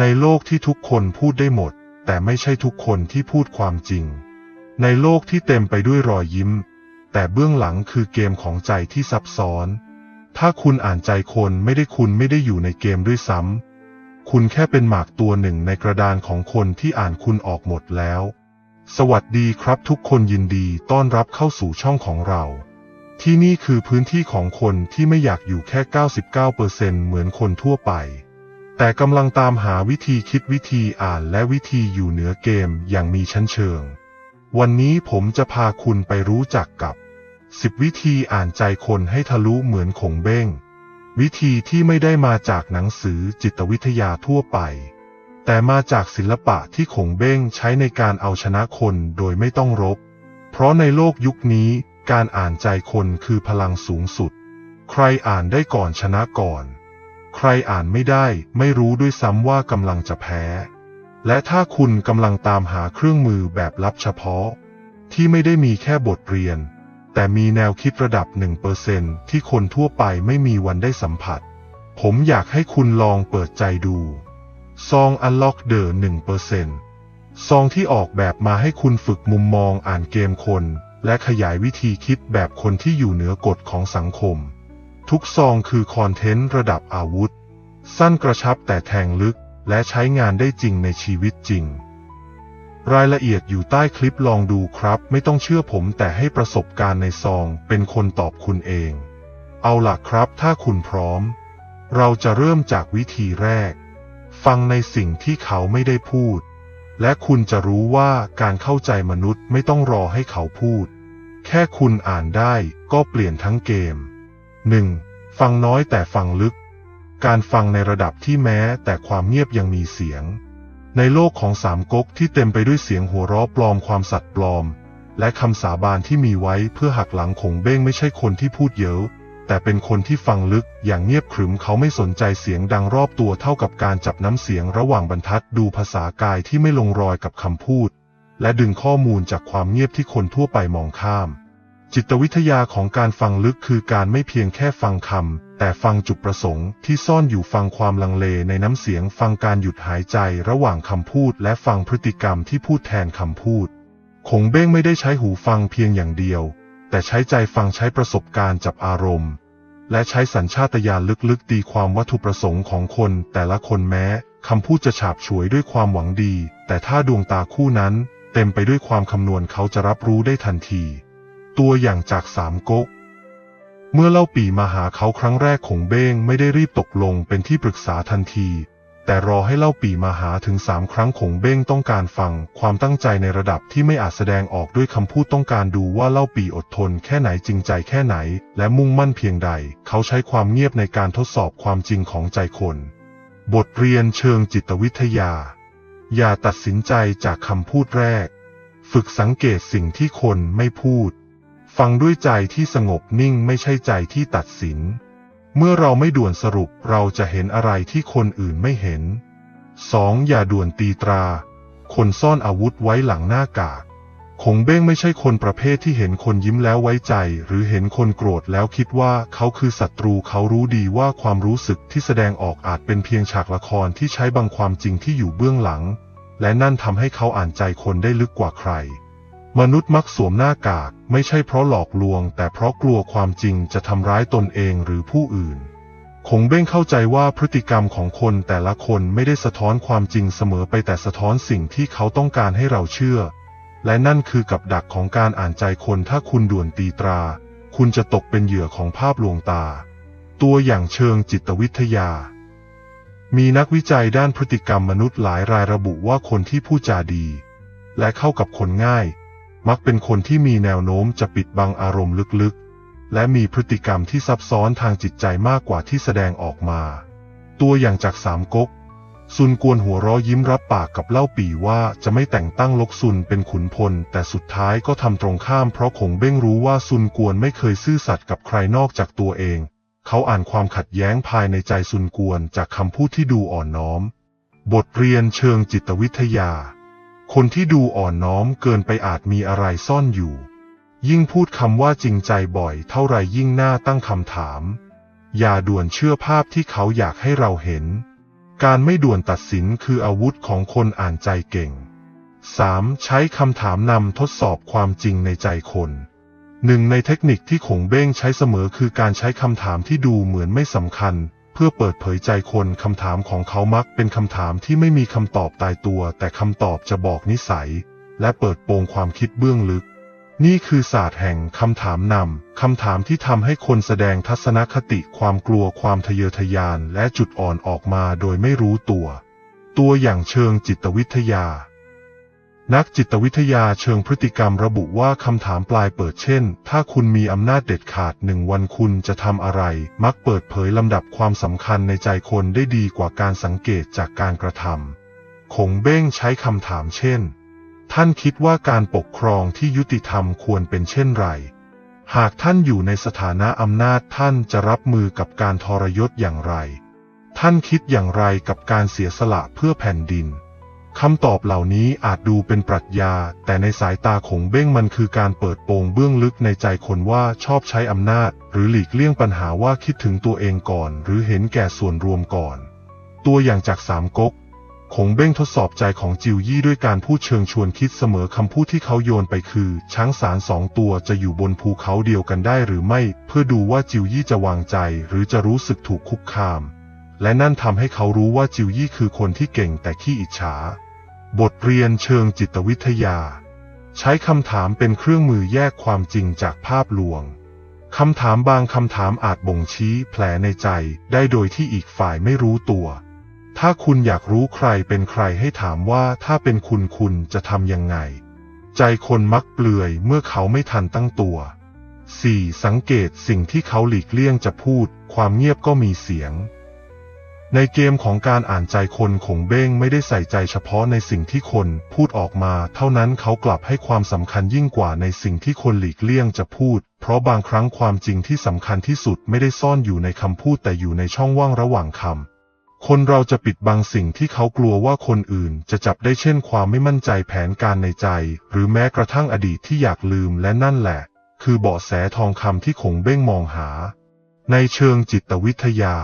ในโลกที่ทุกคนพูดได้หมด แต่ไม่ใช่ทุกคนที่พูดความจริง ในโลกที่เต็มไปด้วยรอยยิ้ม แต่เบื้องหลังคือเกมของใจที่ซับซ้อน ถ้าคุณอ่านใจคนไม่ได้คุณไม่ได้อยู่ในเกมด้วยซ้ำคุณแค่เป็นหมากตัวหนึ่งในกระดานของคนที่อ่านคุณออกหมดแล้ว สวัสดีครับทุกคนยินดีต้อนรับเข้าสู่ช่องของเรา ที่นี่คือพื้นที่ของคนที่ไม่อยากอยู่แค่ 99%เหมือนคนทั่วไป แต่กำลังตามหาวิธีคิดวิธีอ่านและวิธีอยู่เหนือเกมอย่างมีชั้นเชิง วันนี้ผมจะพาคุณไปรู้จักกับ 10 วิธีอ่านใจคนให้ทะลุเหมือนขงเบ้ง วิธีที่ไม่ได้มาจากหนังสือจิตวิทยาทั่วไป แต่มาจากศิลปะที่ขงเบ้งใช้ในการเอาชนะคนโดยไม่ต้องรบ เพราะในโลกยุคนี้การอ่านใจคนคือพลังสูงสุด ใครอ่านได้ก่อนชนะก่อน ใครอ่านไม่ได้ไม่รู้ด้วยซ้ำว่ากำลังจะแพ้ และถ้าคุณกำลังตามหาเครื่องมือแบบลับเฉพาะ ที่ไม่ได้มีแค่บทเรียน แต่มีแนวคิดระดับ1%ที่คนทั่วไปไม่มีวันได้สัมผัส ผมอยากให้คุณลองเปิดใจดู ซอง Unlock the 1%ซองที่ออกแบบมาให้คุณฝึกมุมมองอ่านเกมคน และขยายวิธีคิดแบบคนที่อยู่เหนือกฎของสังคม ทุกซองคือคอนเทนต์ระดับอาวุธ สั้นกระชับแต่แทงลึกและใช้งานได้จริงในชีวิตจริง รายละเอียดอยู่ใต้คลิปลองดูครับ ไม่ต้องเชื่อผมแต่ให้ประสบการณ์ในซองเป็นคนตอบคุณเอง เอาล่ะครับถ้าคุณพร้อม เราจะเริ่มจากวิธีแรก ฟังในสิ่งที่เขาไม่ได้พูด และคุณจะรู้ว่าการเข้าใจมนุษย์ไม่ต้องรอให้เขาพูด แค่คุณอ่านได้ก็เปลี่ยนทั้งเกม 1. ฟังน้อยแต่ฟังลึก การฟังในระดับที่แม้แต่ความเงียบยังมีเสียง ในโลกของสามก๊กที่เต็มไปด้วยเสียงหัวเราะปลอมความสัตย์ปลอม และคำสาบานที่มีไว้เพื่อหักหลังขงเบ้งไม่ใช่คนที่พูดเยอะแต่เป็นคนที่ฟังลึกอย่างเงียบขรึมเขาไม่สนใจเสียงดังรอบตัวเท่ากับการจับน้ำเสียงระหว่างบรรทัดดูภาษากายที่ไม่ลงรอยกับคำพูด และดึงข้อมูลจากความเงียบที่คนทั่วไปมองข้าม จิตวิทยาของการฟังลึกคือการไม่เพียงแค่ฟังคำ แต่ฟังจุดประสงค์ที่ซ่อนอยู่ฟังความลังเลในน้ำเสียง ฟังการหยุดหายใจระหว่างคำพูด และฟังพฤติกรรมที่พูดแทนคำพูด คงเบ้งไม่ได้ใช้หูฟังเพียงอย่างเดียว แต่ใช้ใจฟังใช้ประสบการณ์จับอารมณ์ และใช้สัญชาตญาณลึกๆตีความวัตถุประสงค์ของคน แต่ละคนแม้คำพูดจะฉาบฉวยด้วยความหวังดี แต่ถ้าดวงตาคู่นั้น เต็มไปด้วยความคำนวณเขาจะรับรู้ได้ทันที ตัวอย่างจากสามก๊ก เมื่อเล่าปีมาหาเขาครั้งแรกคงเบ้งไม่ได้รีบตกลงเป็นที่ปรึกษาทันที แต่รอให้เล่าปีมาหาถึงสามครั้งคงเบ้งต้องการฟังความตั้งใจในระดับที่ไม่อาจแสดงออกด้วยคำพูดต้องการดูว่าเล่าปีอดทนแค่ไหนจริงใจแค่ไหน และมุ่งมั่นเพียงใด เขาใช้ความเงียบในการทดสอบความจริงของใจคน บทเรียนเชิงจิตวิทยา อย่าตัดสินใจจากคำพูดแรก ฝึกสังเกตสิ่งที่คนไม่พูด ฟังด้วยใจที่สงบนิ่งไม่ใช่ใจที่ตัดสิน เมื่อเราไม่ด่วนสรุปเราจะเห็นอะไรที่คนอื่นไม่เห็น 2. อย่าด่วนตีตรา คนซ่อนอาวุธไว้หลังหน้ากากคงเบ้งไม่ใช่คนประเภทที่เห็นคนยิ้มแล้วไว้ใจ หรือเห็นคนโกรธแล้วคิดว่าเขาคือศัตรูเขารู้ดีว่าความรู้สึกที่แสดงออกอาจเป็นเพียงฉากละครที่ใช้บังความจริงที่อยู่เบื้องหลัง และนั่นทำให้เขาอ่านใจคนได้ลึกกว่าใคร มนุษย์มักสวมหน้ากากไม่ใช่เพราะหลอกลวง แต่เพราะกลัวความจริงจะทำร้ายตนเองหรือผู้อื่น คงเบ้งเข้าใจว่าพฤติกรรมของคนแต่ละคนไม่ได้สะท้อนความจริงเสมอไปแต่สะท้อนสิ่งที่เขาต้องการให้เราเชื่อ และนั่นคือกับดักของการอ่านใจคนถ้าคุณด่วนตีตรา คุณจะตกเป็นเหยื่อของภาพลวงตา ตัวอย่างเชิงจิตวิทยา มีนักวิจัยด้านพฤติกรรมมนุษย์หลายรายระบุว่าคนที่พูดจาดี และเข้ากับคนง่าย มักเป็นคนที่มีแนวโน้มจะปิดบังอารมณ์ลึกๆ และมีพฤติกรรมที่ซับซ้อนทางจิตใจมากกว่าที่แสดงออกมา ตัวอย่างจากสามก๊กซุนกวนหัวเราะยิ้มรับปากกับเล่าปีว่าจะไม่แต่งตั้งลกซุนเป็นขุนพล แต่สุดท้ายก็ทำตรงข้ามเพราะคงเบ้งรู้ว่าซุนกวนไม่เคยซื่อสัตย์กับใครนอกจากตัวเอง เขาอ่านความขัดแย้งภายในใจซุนกวนจากคำพูดที่ดูอ่อนน้อม บทเรียนเชิงจิตวิทยา คนที่ดูอ่อนน้อมเกินไปอาจมีอะไรซ่อนอยู่ ยิ่งพูดคำว่าจริงใจบ่อยเท่าไรยิ่งน่าตั้งคำถาม อย่าด่วนเชื่อภาพที่เขาอยากให้เราเห็น การไม่ด่วนตัดสินคืออาวุธของคนอ่านใจเก่ง 3. ใช้คำถามนำทดสอบความจริงในใจคนหนึ่งในเทคนิคที่ขงเบ้งใช้เสมอคือการใช้คำถามที่ดูเหมือนไม่สำคัญ พื่อเปิดเผยใจคนคำถามของเขามักเป็นคำถามที่ไม่มีคำตอบตายตัว แต่คำตอบจะบอกนิสัย และเปิดโปงความคิดเบื้องลึก นี่คือศาสตร์แห่งคำถามนำคำถามที่ทำให้คนแสดงทัศนคติความกลัวความทะเยอทะยานและจุดอ่อนออกมาโดยไม่รู้ตัว ตัวอย่างเชิงจิตวิทยา นักจิตวิทยาเชิงพฤติกรรมระบุว่าคำถามปลายเปิดเช่น ถ้าคุณมีอำนาจเด็ดขาดหนึ่งวันคุณจะทำอะไร มักเปิดเผยลำดับความสำคัญในใจคนได้ดีกว่าการสังเกตจากการกระทำคงเบ้งใช้คำถามเช่น ท่านคิดว่าการปกครองที่ยุติธรรมควรเป็นเช่นไร หากท่านอยู่ในสถานะอำนาจท่านจะรับมือกับการทรยศอย่างไร ท่านคิดอย่างไรกับการเสียสละเพื่อแผ่นดิน คำตอบเหล่านี้อาจดูเป็นปรัชญา แต่ในสายตาของเบ้งมันคือการเปิดโปงเบื้องลึกในใจคนว่าชอบใช้อำนาจ หรือหลีกเลี่ยงปัญหาว่าคิดถึงตัวเองก่อน หรือเห็นแก่ส่วนรวมก่อน ตัวอย่างจากสามก๊กคงเบ้งทดสอบใจของจิวยี่ด้วยการพูดเชิงชวนคิดเสมอคำพูดที่เขาโยนไปคือ ช้างสารสองตัวจะอยู่บนภูเขาเดียวกันได้หรือไม่ เพื่อดูว่าจิวยี่จะวางใจ หรือจะรู้สึกถูกคุกคาม และนั่นทำให้เขารู้ว่าจิวยี่คือคนที่เก่งแต่ขี้อิจฉา บทเรียนเชิงจิตวิทยา ใช้คำถามเป็นเครื่องมือแยกความจริงจากภาพลวงคำถามบางคำถามอาจบ่งชี้แผลในใจได้โดยที่อีกฝ่ายไม่รู้ตัว ถ้าคุณอยากรู้ใครเป็นใครให้ถามว่าถ้าเป็นคุณคุณจะทำยังไง ใจคนมักเปลือยเมื่อเขาไม่ทันตั้งตัว 4. สังเกตสิ่งที่เขาหลีกเลี่ยงจะพูด ความเงียบก็มีเสียง ในเกมของการอ่านใจคนคงเบ้งไม่ได้ใส่ใจเฉพาะในสิ่งที่คนพูดออกมา เท่านั้นเขากลับให้ความสำคัญยิ่งกว่าในสิ่งที่คนหลีกเลี่ยงจะพูด เพราะบางครั้งความจริงที่สำคัญที่สุดไม่ได้ซ่อนอยู่ในคำพูดแต่อยู่ในช่องว่างระหว่างคำคนเราจะปิดบังสิ่งที่เขากลัวว่าคนอื่นจะจับได้เช่นความไม่มั่นใจแผนการในใจ หรือแม้กระทั่งอดีตที่อยากลืมและนั่นแหละ คือเบาะแสทองคำที่คงเบ้งมองหา ในเชิงจิตวิทยา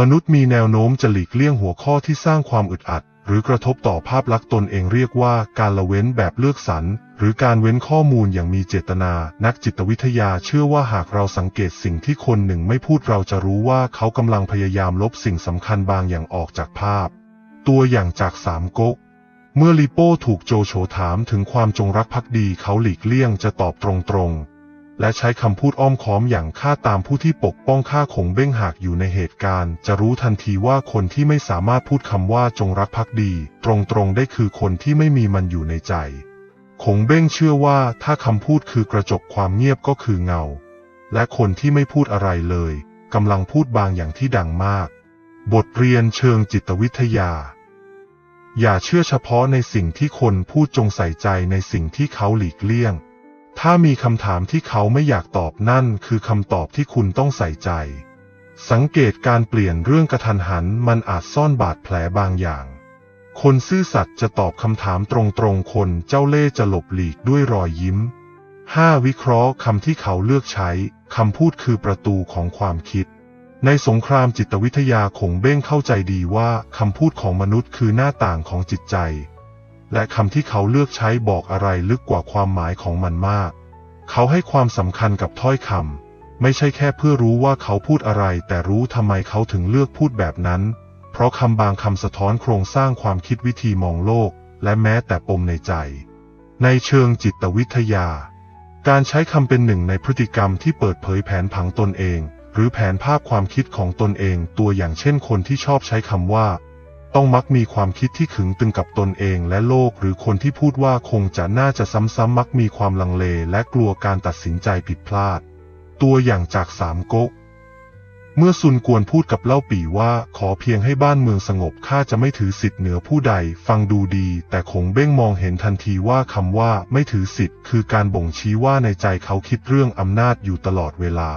มนุษย์มีแนวโน้มจะหลีกเลี่ยงหัวข้อที่สร้างความอึดอัด หรือกระทบต่อภาพลักษณ์ตนเองเรียกว่าการละเว้นแบบเลือกสรรหรือการเว้นข้อมูลอย่างมีเจตนา นักจิตวิทยาเชื่อว่าหากเราสังเกตสิ่งที่คนหนึ่งไม่พูดเราจะรู้ว่าเขากำลังพยายามลบสิ่งสำคัญบางอย่างออกจากภาพ ตัวอย่างจากสามก๊กเมื่อลิโป้ถูกโจโฉถามถึงความจงรักภักดีเขาหลีกเลี่ยงจะตอบตรงๆ และใช้คำพูดอ้อมค้อมอย่างฆ่าตามผู้ที่ปกป้องข้าคงเบ้งหากอยู่ในเหตุการณ์ จะรู้ทันทีว่าคนที่ไม่สามารถพูดคำว่าจงรักภักดี ตรงๆได้คือคนที่ไม่มีมันอยู่ในใจ คงเบ้งเชื่อว่าถ้าคำพูดคือกระจกความเงียบก็คือเงา และคนที่ไม่พูดอะไรเลยกำลังพูดบางอย่างที่ดังมาก บทเรียนเชิงจิตวิทยา อย่าเชื่อเฉพาะในสิ่งที่คนพูดจงใส่ใจในสิ่งที่เขาหลีกเลี่ยง ถ้ามีคำถามที่เขาไม่อยากตอบนั่นคือคำตอบที่คุณต้องใส่ใจ สังเกตการเปลี่ยนเรื่องกระทันหันมันอาจซ่อนบาดแผลบางอย่าง คนซื่อสัตย์จะตอบคำถามตรงๆ คนเจ้าเล่ห์จะหลบหลีกด้วยรอยยิ้ม 5. วิเคราะห์คำที่เขาเลือกใช้คำพูดคือประตูของความคิด ในสงครามจิตวิทยาคงเบ้งเข้าใจดีว่าคำพูดของมนุษย์คือหน้าต่างของจิตใจ และคำที่เขาเลือกใช้บอกอะไรลึกกว่าความหมายของมันมาก เขาให้ความสำคัญกับถ้อยคำไม่ใช่แค่เพื่อรู้ว่าเขาพูดอะไร แต่รู้ทำไมเขาถึงเลือกพูดแบบนั้น เพราะคำบางคำสะท้อนโครงสร้างความคิดวิธีมองโลก และแม้แต่ปมในใจ ในเชิงจิตวิทยา การใช้คำเป็นหนึ่งในพฤติกรรมที่เปิดเผยแผนผังตนเอง หรือแผนภาพความคิดของตนเองตัวอย่างเช่นคนที่ชอบใช้คำว่า ต้องมักมีความคิดที่ขึงตึงกับตนเองและโลกหรือคนที่พูดว่าคงจะน่าจะซ้ำๆมักมีความลังเลและกลัวการตัดสินใจผิดพลาด ตัวอย่างจากสามก๊กเมื่อซุนกวนพูดกับเล่าปีว่าขอเพียงให้บ้านเมืองสงบข้าจะไม่ถือสิทธิ์เหนือผู้ใด ฟังดูดี แต่คงเบ้งมองเห็นทันทีว่าคำว่าไม่ถือสิทธิ์คือการบ่งชี้ว่าในใจเขาคิดเรื่องอำนาจอยู่ตลอดเวลา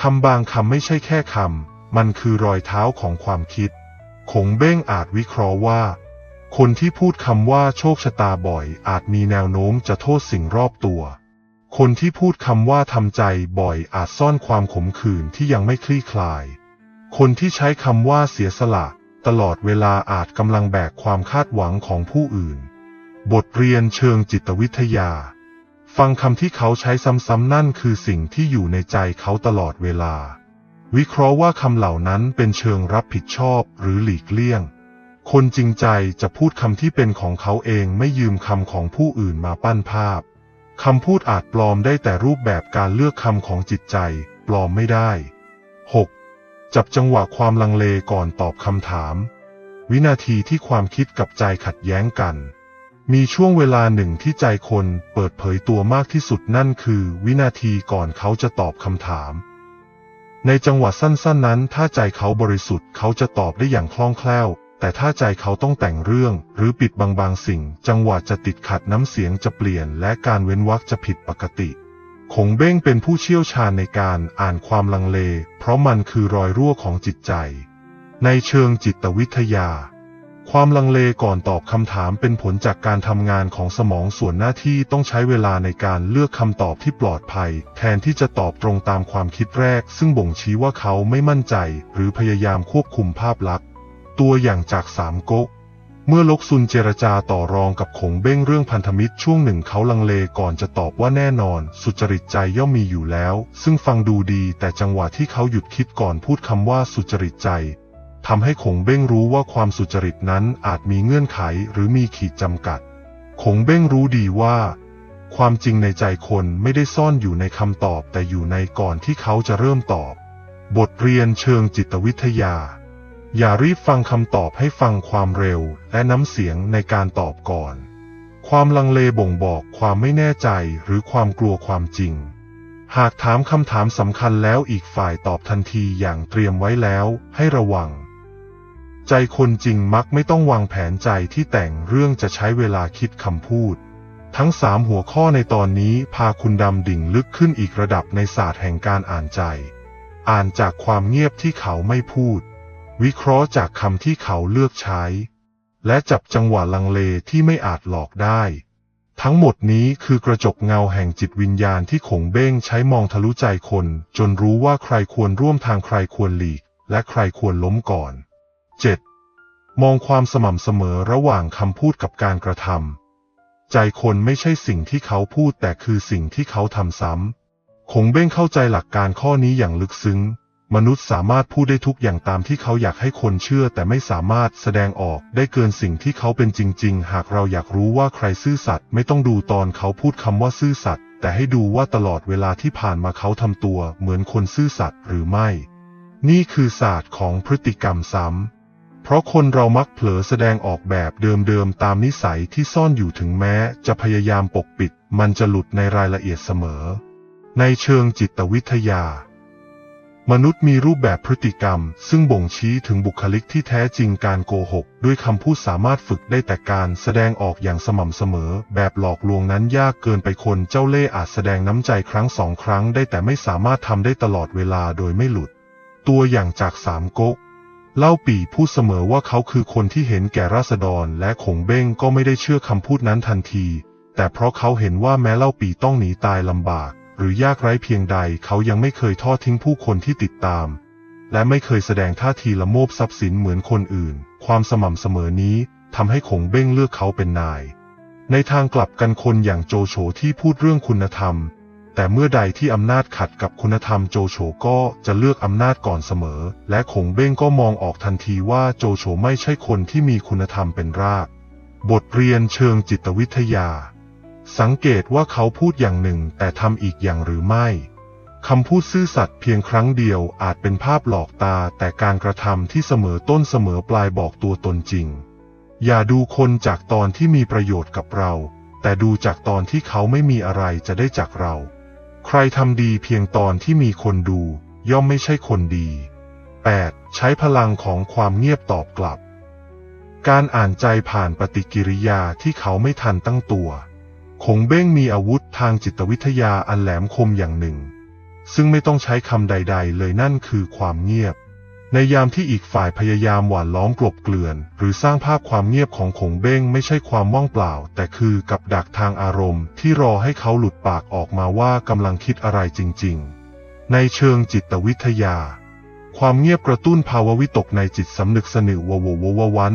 คำบางคำไม่ใช่แค่คำมันคือรอยเท้าของความคิด คงเบ้งอาจวิเคราะห์ว่า คนที่พูดคำว่าโชคชะตาบ่อยอาจมีแนวโน้มจะโทษสิ่งรอบตัว คนที่พูดคำว่าทำใจบ่อยอาจซ่อนความขมขื่นที่ยังไม่คลี่คลาย คนที่ใช้คำว่าเสียสละ ตลอดเวลาอาจกำลังแบกความคาดหวังของผู้อื่น บทเรียนเชิงจิตวิทยา ฟังคำที่เขาใช้ซ้ำๆนั่นคือสิ่งที่อยู่ในใจเขาตลอดเวลา วิเคราะห์ว่าคำเหล่านั้นเป็นเชิงรับผิดชอบหรือหลีกเลี่ยง คนจริงใจจะพูดคำที่เป็นของเขาเองไม่ยืมคำของผู้อื่นมาปั้นภาพคำพูดอาจปลอมได้แต่รูปแบบการเลือกคำของจิตใจ ปลอมไม่ได้ 6. จับจังหวะความลังเลก่อนตอบคำถาม วินาทีที่ความคิดกับใจขัดแย้งกัน มีช่วงเวลาหนึ่งที่ใจคนเปิดเผยตัวมากที่สุดนั่นคือ วินาทีก่อนเขาจะตอบคำถาม ในจังหวะสั้นๆนั้น ถ้าใจเขาบริสุทธิ์เขาจะตอบได้อย่างคล่องแคล่ว แต่ถ้าใจเขาต้องแต่งเรื่อง หรือปิดบางบางสิ่ง จังหวะจะติดขัดน้ำเสียงจะเปลี่ยน และการเว้นวรรคจะผิดปกติคงเบ้งเป็นผู้เชี่ยวชาญในการอ่านความลังเล เพราะมันคือรอยรั่วของจิตใจ ในเชิงจิตวิทยา ความลังเลก่อนตอบคำถามเป็นผลจากการทำงานของสมองส่วนหน้าที่ต้องใช้เวลาในการเลือกคำตอบที่ปลอดภัย แทนที่จะตอบตรงตามความคิดแรก ซึ่งบ่งชี้ว่าเขาไม่มั่นใจ หรือพยายามควบคุมภาพลักษณ์ ตัวอย่างจากสามก๊กเมื่อลกซุนเจรจาต่อรองกับขงเบ้งเรื่องพันธมิตรช่วงหนึ่งเขาลังเลก่อนจะตอบว่าแน่นอน สุจริตใจย่อมมีอยู่แล้ว ซึ่งฟังดูดีแต่จังหวะที่เขาหยุดคิดก่อนพูดคำว่าสุจริตใจ ทำให้ขงเบ้งรู้ว่าความสุจริตนั้นอาจมีเงื่อนไขหรือมีขีดจำกัด ขงเบ้งรู้ดีว่า ความจริงในใจคนไม่ได้ซ่อนอยู่ในคำตอบแต่อยู่ในก่อนที่เขาจะเริ่มตอบ บทเรียนเชิงจิตวิทยา อย่ารีบฟังคำตอบให้ฟังความเร็วและน้ำเสียงในการตอบก่อน ความลังเลบ่งบอกความไม่แน่ใจหรือความกลัวความจริงหากถามคำถามสำคัญแล้วอีกฝ่ายตอบทันทีอย่างเตรียมไว้แล้วให้ระวัง ใจคนจริงมักไม่ต้องวางแผนใจที่แต่งเรื่องจะใช้เวลาคิดคำพูด ทั้งสามหัวข้อในตอนนี้พาคุณดำดิ่งลึกขึ้นอีกระดับในศาสตร์แห่งการอ่านใจ อ่านจากความเงียบที่เขาไม่พูด วิเคราะห์จากคำที่เขาเลือกใช้ และจับจังหวะลังเลที่ไม่อาจหลอกได้ ทั้งหมดนี้คือกระจกเงาแห่งจิตวิญญาณที่ขงเบ้งใช้มองทะลุใจคน จนรู้ว่าใครควรร่วมทางใครควรหลีก และใครควรล้มก่อน 7. มองความสม่ำเสมอระหว่างคำพูดกับการกระทำใจคนไม่ใช่สิ่งที่เขาพูดแต่คือสิ่งที่เขาทำซ้ำคงเบ้งเข้าใจหลักการข้อนี้อย่างลึกซึ้ง มนุษย์สามารถพูดได้ทุกอย่างตามที่เขาอยากให้คนเชื่อแต่ไม่สามารถแสดงออกได้เกินสิ่งที่เขาเป็นจริง ๆ หากเราอยากรู้ว่าใครซื่อสัตย์ไม่ต้องดูตอนเขาพูดคำว่าซื่อสัตย์แต่ให้ดูว่าตลอดเวลาที่ผ่านมาเขาทำตัวเหมือนคนซื่อสัตย์หรือไม่ นี่คือศาสตร์ของพฤติกรรมซ้ำ เพราะคนเรามักเผลอแสดงออกแบบเดิมๆตามนิสัยที่ซ่อนอยู่ถึงแม้จะพยายามปกปิด มันจะหลุดในรายละเอียดเสมอ ในเชิงจิตวิทยา มนุษย์มีรูปแบบพฤติกรรม ซึ่งบ่งชี้ถึงบุคลิกที่แท้จริงการโกหก ด้วยคำพูดสามารถฝึกได้แต่การแสดงออกอย่างสม่ำเสมอ แบบหลอกลวงนั้นยากเกินไปคนเจ้าเล่ห์อาจแสดงน้ำใจครั้งสองครั้งได้แต่ไม่สามารถทำได้ตลอดเวลาโดยไม่หลุด ตัวอย่างจากสามก๊ก เล่าปี่พูดเสมอว่าเขาคือคนที่เห็นแก่ราษฎรและขงเบ้งก็ไม่ได้เชื่อคำพูดนั้นทันที แต่เพราะเขาเห็นว่าแม้เล่าปี่ต้องหนีตายลำบาก หรือยากไร้เพียงใดเขายังไม่เคยทอดทิ้งผู้คนที่ติดตาม และไม่เคยแสดงท่าทีละโมบทรัพย์สินเหมือนคนอื่น ความสม่ำเสมอนี้ทำให้ขงเบ้งเลือกเขาเป็นนาย ในทางกลับกันคนอย่างโจโฉที่พูดเรื่องคุณธรรม แต่เมื่อใดที่อำนาจขัดกับคุณธรรมโจโฉก็จะเลือกอำนาจก่อนเสมอ และขงเบ้งก็มองออกทันทีว่าโจโฉไม่ใช่คนที่มีคุณธรรมเป็นราก บทเรียนเชิงจิตวิทยา สังเกตว่าเขาพูดอย่างหนึ่งแต่ทำอีกอย่างหรือไม่คำพูดซื่อสัตย์เพียงครั้งเดียวอาจเป็นภาพหลอกตาแต่การกระทำที่เสมอต้นเสมอปลายบอกตัวตนจริง อย่าดูคนจากตอนที่มีประโยชน์กับเรา แต่ดูจากตอนที่เขาไม่มีอะไรจะได้จากเรา ใครทำดีเพียงตอนที่มีคนดู ย่อมไม่ใช่คนดี 8. ใช้พลังของความเงียบตอบกลับ การอ่านใจผ่านปฏิกิริยาที่เขาไม่ทันตั้งตัว คงเบ้งมีอาวุธทางจิตวิทยาอันแหลมคมอย่างหนึ่ง ซึ่งไม่ต้องใช้คำใด ๆ เลยนั่นคือความเงียบ ในยามที่อีกฝ่ายพยายามหว่านล้อมกลบเกลื่อน หรือสร้างภาพความเงียบของคงเบ้งไม่ใช่ความว่างเปล่า แต่คือกับดักทางอารมณ์ ที่รอให้เขาหลุดปากออกมาว่ากำลังคิดอะไรจริง ๆ ในเชิงจิตวิทยา ความเงียบกระตุ้นภาวะวิตกในจิตสำนึกสนึวววววัน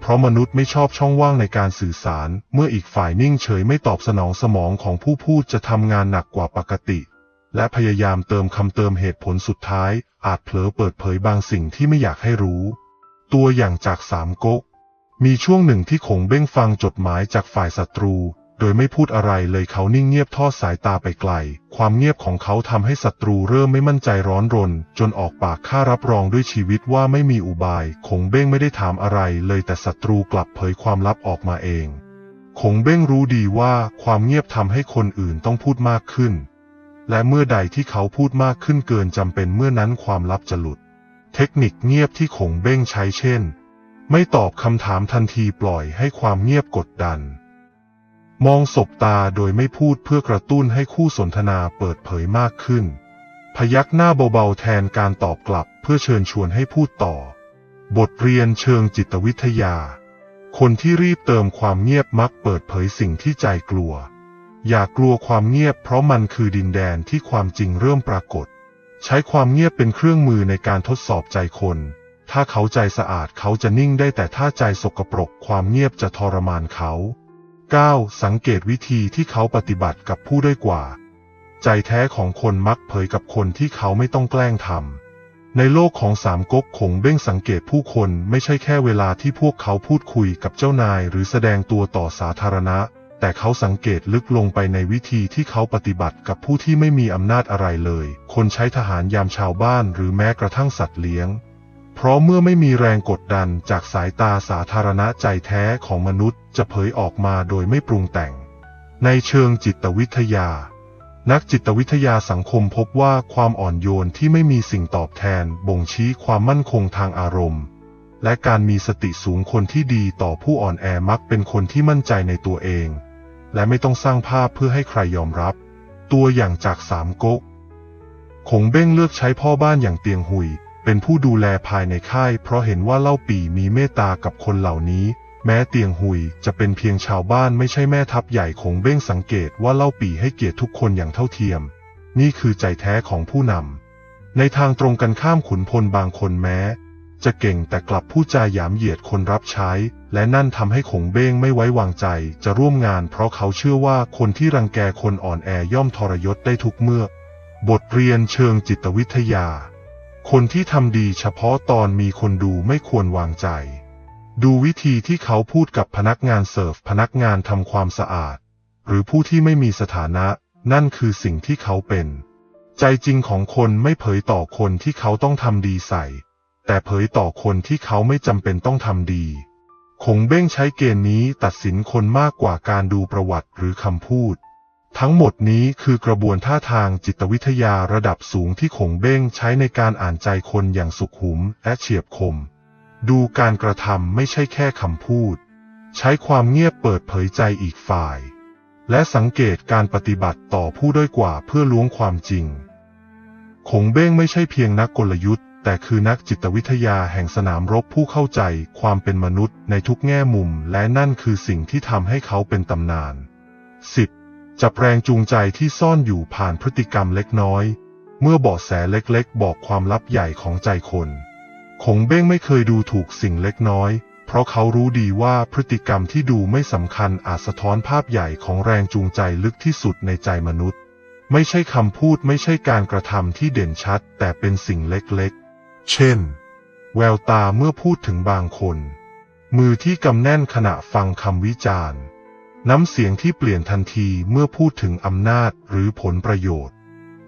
เพราะมนุษย์ไม่ชอบช่องว่างในการสื่อสาร เมื่ออีกฝ่ายนิ่งเฉยไม่ตอบสนองสมองของผู้พูดจะทำงานหนักกว่าปกติ และพยายามเติมคำเติมเหตุผลสุดท้าย อาจเผลอเปิดเผยบางสิ่งที่ไม่อยากให้รู้ ตัวอย่างจากสามก๊กมีช่วงหนึ่งที่ขงเบ้งฟังจดหมายจากฝ่ายศัตรู โดยไม่พูดอะไรเลยเขานิ่งเงียบทอดสายตาไปไกล ความเงียบของเขาทำให้ศัตรูเริ่มไม่มั่นใจร้อนรน จนออกปากค่ารับรองด้วยชีวิตว่าไม่มีอุบายขงเบ้งไม่ได้ถามอะไรเลยแต่ศัตรูกลับเผยความลับออกมาเองขงเบ้งรู้ดีว่าความเงียบทำให้คนอื่นต้องพูดมากขึ้น และเมื่อใดที่เขาพูดมากขึ้นเกินจำเป็นเมื่อนั้นความลับจะหลุด เทคนิคเงียบที่ขงเบ้งใช้เช่น ไม่ตอบคำถามทันทีปล่อยให้ความเงียบกดดัน มองสบตาโดยไม่พูดเพื่อกระตุ้นให้คู่สนทนาเปิดเผยมากขึ้น พยักหน้าเบาๆแทนการตอบกลับเพื่อเชิญชวนให้พูดต่อ บทเรียนเชิงจิตวิทยา คนที่รีบเติมความเงียบมักเปิดเผยสิ่งที่ใจกลัว อย่ากลัวความเงียบเพราะมันคือดินแดนที่ความจริงเริ่มปรากฏ ใช้ความเงียบเป็นเครื่องมือในการทดสอบใจคน ถ้าเขาใจสะอาดเขาจะนิ่งได้แต่ถ้าใจสกปรกความเงียบจะทรมานเขา 9. สังเกตวิธีที่เขาปฏิบัติกับผู้ด้อยกว่า ใจแท้ของคนมักเผยกับคนที่เขาไม่ต้องแกล้งทำในโลกของสามก๊กคงเบ้งสังเกตผู้คนไม่ใช่แค่เวลาที่พวกเขาพูดคุยกับเจ้านายหรือแสดงตัวต่อสาธารณะ แต่เขาสังเกตลึกลงไปในวิธีที่เขาปฏิบัติกับผู้ที่ไม่มีอำนาจอะไรเลย คนใช้ทหารยามชาวบ้านหรือแม้กระทั่งสัตว์เลี้ยง เพราะเมื่อไม่มีแรงกดดันจากสายตาสาธารณะใจแท้ของมนุษย์ จะเผยออกมาโดยไม่ปรุงแต่ง ในเชิงจิตวิทยา นักจิตวิทยาสังคมพบว่าความอ่อนโยนที่ไม่มีสิ่งตอบแทนบ่งชี้ความมั่นคงทางอารมณ์และการมีสติสูงคนที่ดีต่อผู้อ่อนแอมักเป็นคนที่มั่นใจในตัวเอง และไม่ต้องสร้างภาพเพื่อให้ใครยอมรับ ตัวอย่างจากสามก๊กคงเบ้งเลือกใช้พ่อบ้านอย่างเตียงหุย เป็นผู้ดูแลภายในค่าย เพราะเห็นว่าเล่าปี่มีเมตตากับคนเหล่านี้ แม้เตียงหุยจะเป็นเพียงชาวบ้านไม่ใช่แม่ทัพใหญ่คงเบ้งสังเกตว่าเล่าปี่ให้เกียรติทุกคนอย่างเท่าเทียม นี่คือใจแท้ของผู้นำในทางตรงกันข้ามขุนพลบางคนแม้ จะเก่งแต่กลับพูดจาหยามเหยียดคนรับใช้ และนั่นทำให้ขงเบ้งไม่ไว้วางใจ จะร่วมงานเพราะเขาเชื่อว่าคนที่รังแกคนอ่อนแอย่อมทรยศได้ทุกเมื่อบทเรียนเชิงจิตวิทยา คนที่ทำดีเฉพาะตอนมีคนดูไม่ควรวางใจ ดูวิธีที่เขาพูดกับพนักงานเสิร์ฟพนักงานทำความสะอาด หรือผู้ที่ไม่มีสถานะ นั่นคือสิ่งที่เขาเป็น ใจจริงของคนไม่เผยต่อคนที่เขาต้องทำดีใส่ แต่เผยต่อคนที่เขาไม่จำเป็นต้องทำดีคงเบ้งใช้เกณฑ์นี้ตัดสินคนมากกว่าการดูประวัติหรือคำพูด ทั้งหมดนี้คือกระบวนท่าทางจิตวิทยาระดับสูงที่คงเบ้งใช้ในการอ่านใจคนอย่างสุขุมและเฉียบคม ดูการกระทำไม่ใช่แค่คำพูด ใช้ความเงียบเปิดเผยใจอีกฝ่าย และสังเกตการปฏิบัติต่อผู้ด้อยกว่าเพื่อล้วงความจริงคงเบ้งไม่ใช่เพียงนักกลยุทธ์ แต่คือนักจิตวิทยาแห่งสนามรบผู้เข้าใจความเป็นมนุษย์ในทุกแง่มุม และนั่นคือสิ่งที่ทำให้เขาเป็นตำนาน 10. จับแรงจูงใจที่ซ่อนอยู่ผ่านพฤติกรรมเล็กน้อย เมื่อเบาะแสเล็กๆ บอกความลับใหญ่ของใจคนคงเบ้งไม่เคยดูถูกสิ่งเล็กน้อย เพราะเขารู้ดีว่าพฤติกรรมที่ดูไม่สำคัญอาจสะท้อนภาพใหญ่ของแรงจูงใจลึกที่สุดในใจมนุษย์ ไม่ใช่คำพูดไม่ใช่การกระทำที่เด่นชัด แต่เป็นสิ่งเล็กๆ เช่น แววตาเมื่อพูดถึงบางคน มือที่กำแน่นขณะฟังคำวิจารณ์ น้ำเสียงที่เปลี่ยนทันทีเมื่อพูดถึงอำนาจหรือผลประโยชน์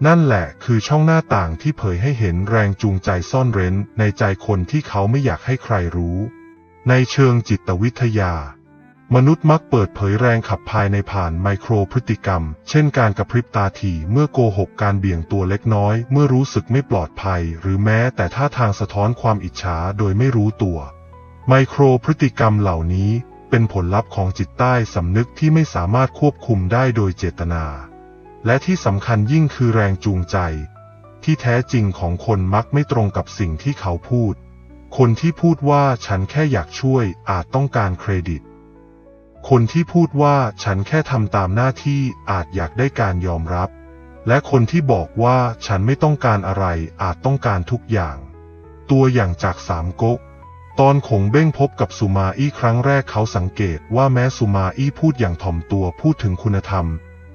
นั่นแหละคือช่องหน้าต่างที่เผยให้เห็นแรงจูงใจซ่อนเร้นในใจคนที่เขาไม่อยากให้ใครรู้ ในเชิงจิตวิทยา มนุษย์มักเปิดเผยแรงขับภายในผ่านไมโครพฤติกรรม เช่นการกระพริบตาถี่เมื่อโกหกการเบี่ยงตัวเล็กน้อย เมื่อรู้สึกไม่ปลอดภัย หรือแม้แต่ท่าทางสะท้อนความอิจฉาโดยไม่รู้ตัว ไมโครพฤติกรรมเหล่านี้ เป็นผลลัพธ์ของจิตใต้สำนึกที่ไม่สามารถควบคุมได้โดยเจตนา และที่สำคัญยิ่งคือแรงจูงใจ ที่แท้จริงของคนมักไม่ตรงกับสิ่งที่เขาพูด คนที่พูดว่าฉันแค่อยากช่วยอาจต้องการเครดิต คนที่พูดว่าฉันแค่ทำตามหน้าที่อาจอยากได้การยอมรับ และคนที่บอกว่าฉันไม่ต้องการอะไรอาจต้องการทุกอย่าง ตัวอย่างจากสามก๊กตอนขงเบ้งพบกับสุมาอี้ครั้งแรกเขาสังเกตว่าแม้สุมาอี้พูดอย่างถ่อมตัวพูดถึงคุณธรรม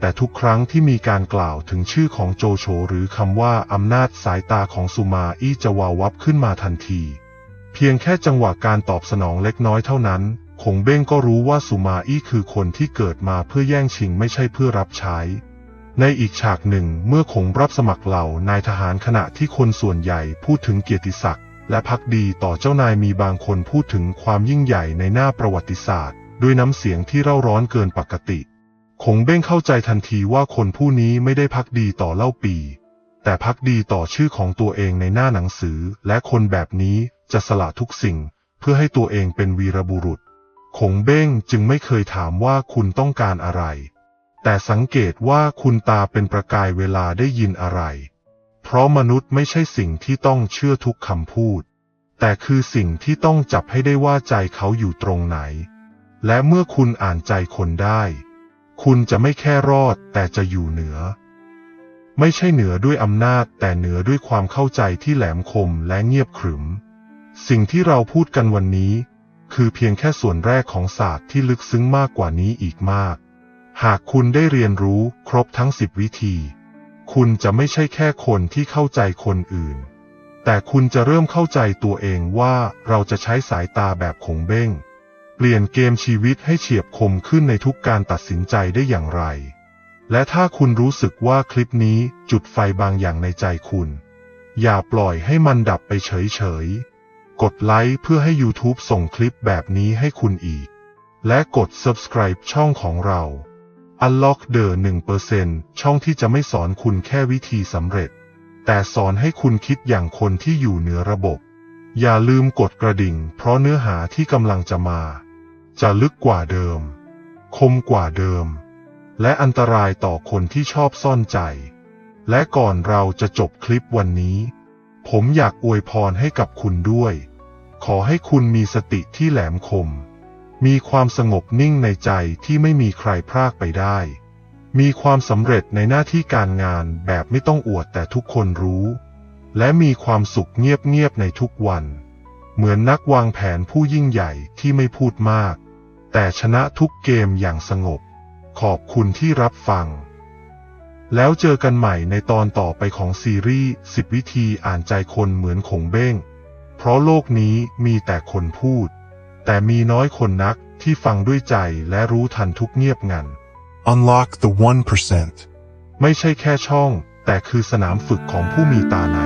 แต่ทุกครั้งที่มีการกล่าวถึงชื่อของโจโฉหรือคำว่าอำนาจสายตาของสุมาอี้จะวาววับขึ้นมาทันที เพียงแค่จังหวะการตอบสนองเล็กน้อยเท่านั้นคงเบ้งก็รู้ว่าสุมาอี้คือคนที่เกิดมาเพื่อแย่งชิงไม่ใช่เพื่อรับใช้ ในอีกฉากหนึ่งเมื่อคงรับสมัครเหล่านายทหารขณะที่คนส่วนใหญ่พูดถึงเกียรติศักดิ์และพักดีต่อเจ้านายมีบางคนพูดถึงความยิ่งใหญ่ในหน้าประวัติศาสตร์ ด้วยน้ำเสียงที่เร่าร้อนเกินปกติ คงเบ้งเข้าใจทันทีว่าคนผู้นี้ไม่ได้พักดีต่อเล่าปี แต่พักดีต่อชื่อของตัวเองในหน้าหนังสือ และคนแบบนี้จะสละทุกสิ่ง เพื่อให้ตัวเองเป็นวีรบุรุษ คงเบ้งจึงไม่เคยถามว่าคุณต้องการอะไร แต่สังเกตว่าคุณตาเป็นประกายเวลาได้ยินอะไร เพราะมนุษย์ไม่ใช่สิ่งที่ต้องเชื่อทุกคำพูด แต่คือสิ่งที่ต้องจับให้ได้ว่าใจเขาอยู่ตรงไหน และเมื่อคุณอ่านใจคนได้ คุณจะไม่แค่รอดแต่จะอยู่เหนือ ไม่ใช่เหนือด้วยอำนาจ แต่เหนือด้วยความเข้าใจที่แหลมคมและเงียบขรึม สิ่งที่เราพูดกันวันนี้ คือเพียงแค่ส่วนแรกของศาสตร์ที่ลึกซึ้งมากกว่านี้อีกมาก หากคุณได้เรียนรู้ครบทั้งสิบวิธี คุณจะไม่ใช่แค่คนที่เข้าใจคนอื่น แต่คุณจะเริ่มเข้าใจตัวเองว่าเราจะใช้สายตาแบบคงเบ้ง เปลี่ยนเกมชีวิตให้เฉียบคมขึ้นในทุกการตัดสินใจได้อย่างไร และถ้าคุณรู้สึกว่าคลิปนี้จุดไฟบางอย่างในใจคุณ อย่าปล่อยให้มันดับไปเฉยๆ กดไลค์เพื่อให้ YouTube ส่งคลิปแบบนี้ให้คุณอีก และกด subscribe ช่องของเรา Unlock the 1%ช่องที่จะไม่สอนคุณแค่วิธีสำเร็จ แต่สอนให้คุณคิดอย่างคนที่อยู่เหนือระบบ อย่าลืมกดกระดิ่ง เพราะเนื้อหาที่กำลังจะมา จะลึกกว่าเดิม คมกว่าเดิม และอันตรายต่อคนที่ชอบซ่อนใจ และก่อนเราจะจบคลิปวันนี้ ผมอยากอวยพรให้กับคุณด้วย ขอให้คุณมีสติที่แหลมคม มีความสงบนิ่งในใจที่ไม่มีใครพรากไปได้ มีความสำเร็จในหน้าที่การงานแบบไม่ต้องอวดแต่ทุกคนรู้ และมีความสุขเงียบๆในทุกวัน เหมือนนักวางแผนผู้ยิ่งใหญ่ที่ไม่พูดมาก แต่ชนะทุกเกมอย่างสงบ ขอบคุณที่รับฟัง แล้วเจอกันใหม่ในตอนต่อไปของซีรีส์10 วิธีอ่านใจคนเหมือนขงเบ้ง เพราะโลกนี้มีแต่คนพูด แต่มีน้อยคนนักที่ฟังด้วยใจและรู้ทันทุกเงียบงัน Unlock the 1%. ไม่ใช่แค่ช่อง แต่คือสนามฝึกของผู้มีตาใน